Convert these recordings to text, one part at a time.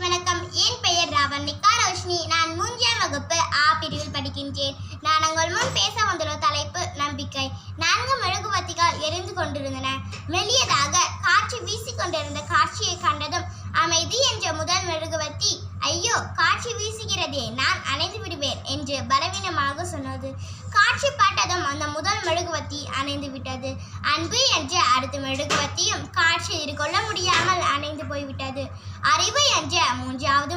வணக்கம். என் பெயர் ராவணிகா ரோஷினி நான் மூன்றாம் வகுப்பு ஆ பிரிவில் படிக்கின்றேன். நான் உங்கள் முன் பேச வந்துள்ள தலைப்பு நம்பிக்கை. நான்கு மெழுகுவர்த்திகள் எரிந்து கொண்டிருந்தன. மெல்லியதாக காற்று வீசிக்கொண்டிருந்த காட்சியை கண்டதும் அமைதி என்ற முதல் மெழுகுவத்தி ஐயோ காற்று வீசுகிறதே நான் அணைந்து விடுவேன் என்று பலவீனமாக சொன்னது. காட்சி பட்டதும் அந்த முதல் மெழுகுவத்தி அணைந்து விட்டது. அன்பு என்ற அடுத்த மெழுகுவத்தியும் காட்சி எதிர்கொள்ள முடியாமல் அணைந்து போய்விட்டது அறிவு என்ற மூன்றாவது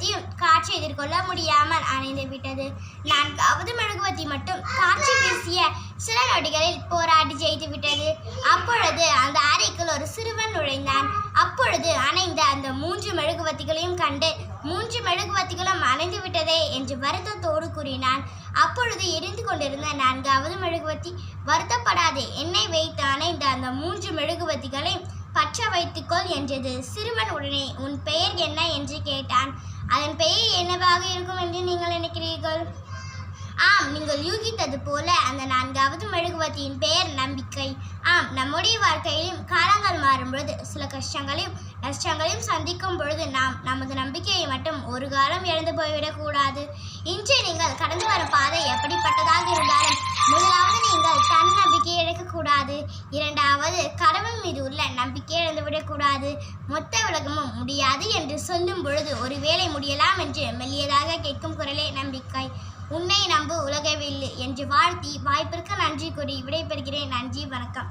மெழுகுவர்த்தியும் காட்சி எதிர்கொள்ள முடியாமல் அணைந்து விட்டது. நான்காவது மெழுகுவர்த்தி மட்டும் காட்சி வீசிய சில நொடிகளில் போராடி ஜெயித்து விட்டது. அப்பொழுது அந்த அறைக்குள் ஒரு சிறுவன் நுழைந்தான். அப்பொழுது அணைந்த அந்த மூன்று மெழுகுவர்த்திகளையும் கண்டு மூன்று மெழுகுவர்த்திகளும் அணைந்து விட்டதே என்று வருத்தத்தோடு கூறினான். அப்பொழுது எரிந்து கொண்டிருந்த நான்காவது மெழுகுவர்த்தி வருத்தப்படாதே எண்ணெய் வைத்து அணைந்த அந்த மூன்று மெழுகுவர்த்திகளை பற்ற வைத்துக்கொள் என்றது. சிறுவன் உடனே உன் பெயர் என்ன? என்று கேட்டான். அதன் பெயர் என்னவாக இருக்கும் என்று நீங்கள் நினைக்கிறீர்கள்? ஆம் நீங்கள் யூகித்தது போல அந்த நான்காவது மெழுகுவத்தியின் பெயர் நம்பிக்கை. ஆம் நம்முடைய வாழ்க்கையிலும் காலங்கள் மாறும்பொழுது சில கஷ்டங்களையும் நஷ்டங்களையும் சந்திக்கும் பொழுது நாம் நமது நம்பிக்கையை மட்டும் ஒரு காலம் இழந்து போய்விடக்கூடாது. இன்று நீங்கள் கடந்து வரும் பாதை எப்படிப்பட்டதாக இருந்தது? கூடாது இரண்டாவது கடவுள் மீது உள்ள நம்பிக்கை இழந்துவிடக்கூடாது. மொத்த உலகமும் முடியாது என்று சொல்லும் பொழுது ஒருவேளை முடியலாம் என்று மெல்லியதாக கேட்கும் குரலே நம்பிக்கை. உன்னை நம்பு உலகவில்லை என்று வாழ்த்தி வாய்ப்பிற்கு நன்றி கூறி விடைபெறுகிறேன். நன்றி வணக்கம்.